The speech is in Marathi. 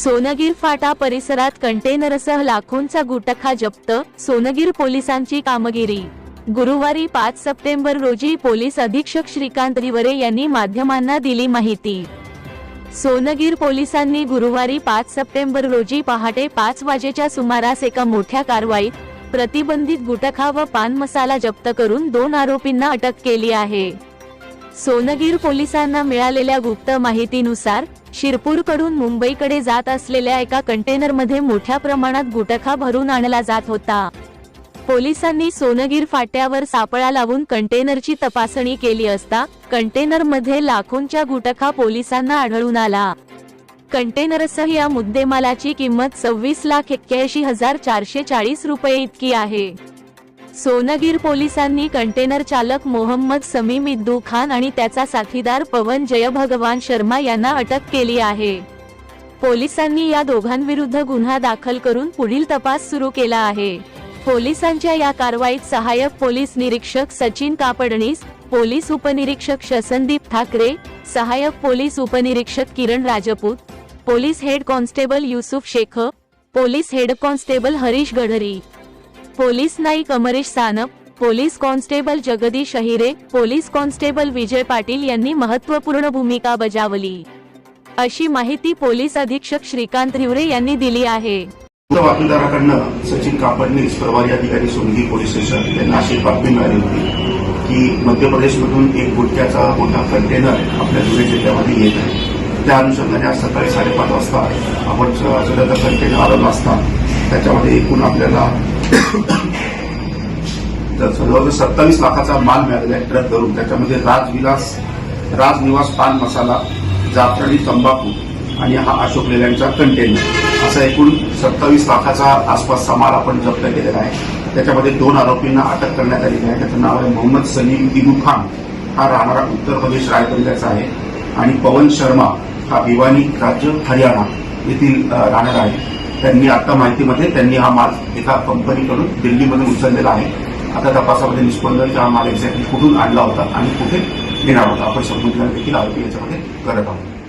सोनगीर फाटा परिसरात कंटेनरसह लाखोंचा गुटखा जप्त सोनगीर पोलिसांची कामगिरी. गुरुवारी पाच सप्टेंबर रोजी पोलीस अधीक्षक श्रीकांत रिवरे यांनी माध्यमांना दिली माहिती. सोनगीर पोलिसांनी गुरुवारी पाच सप्टेंबर रोजी पहाटे पाच वाजेच्या सुमारास एका मोठ्या कारवाईत प्रतिबंधित गुटखा व पान मसाला जप्त करून दोन आरोपींना अटक केली आहे. सोनगीर पोलिसांना मिळालेल्या गुप्त माहितीनुसार शिरपूरकडून मुंबईकडे जात असलेल्या एका कंटेनरमध्ये मोठ्या प्रमाणात गुटखा भरून आणला जात होता. पोलिसांनी सोनगीर फाट्यावर सापळा लावून कंटेनरची तपासणी केली असता कंटेनरमध्ये लाखोंच्या गुटखा पोलिसांना आढळून आला. कंटेनरसह या मुद्देमालाची किंमत सव्वीस लाख एक्क्याऐंशी हजार चारशे चाळीस रुपये इतकी आहे. सोनगीर पोलिसांनी कंटेनर चालक मोहम्मद समीम इद्दू खान आणि त्याचा साथीदार पवन जयभगवान शर्मा यांना अटक केली आहे. पोलिसांनी या दोघांविरुद्ध गुन्हा दाखल करून पुढील तपास सुरू केला आहे. पोलिसांच्या या कारवाईत सहाय्यक पोलीस निरीक्षक सचिन कापडणीस पोलीस उपनिरीक्षक शसनदीप ठाकरे सहाय्यक पोलीस उपनिरीक्षक Kiran Rajput police head constable Yusuf Shaikh police head constable Harish Gadhari. Police Naik Amrish Sanap police constable Jagdish Ahire police constable Vijay Patil यांनी महत्त्वपूर्ण भूमिका बजावली. अशी माहिती पोलीस अधीक्षक श्रीकांत रिवरे यांनी दिली आहे. बातमीदाराकडनं सचिन कापडनीस प्रभारी अधिकारी सोनगी पोलीस स्टेशन यांना अशी बातमी मिळाली होती की मध्य प्रदेशमधून एक गुटख्याचा मोठा कंटेनर आपल्या धुळे जिल्ह्यामध्ये येत आहे. त्या अनुषंगाने आज सकाळी साडेपाच वाजता आपण सगळं कंटेनर आलेलं असता. त्याच्यामध्ये एकूण आपल्याला तर जवळजवळ सत्तावीस लाखाचा माल मिळालेला आहे ट्रक धरून. त्याच्यामध्ये राजविलास राजनिवास पान मसाला जाफरानी तंबाखू आणि हा अशोक लेल्यांचा कंटेनर असा एकूण सत्तावीस लाखाचा आसपासचा माल आपण जप्त केलेला आहे. त्याच्यामध्ये दोन आरोपींना अटक करण्यात आलेली आहे. त्याचं नाव आहे मोहम्मद सलीम दिनू खान. हा राहणारा उत्तर प्रदेश रायबरेलीचा आहे. आणि पवन शर्मा हा भिवानी राज्य हरियाणा येथील अ, राहणारा आहे. त्यांनी आता माहितीमध्ये म्हणजे त्यांनी हा माल एका कंपनीकडून दिल्लीमधून उचललेला आहे. आता तपासामध्ये निष्पन्न झालं की हा माल एक्झॅक्टली कुठून आणला होता आणि कुठे येणार होता. आपण समजून देखील आरोपी याच्यामध्ये करत आहोत.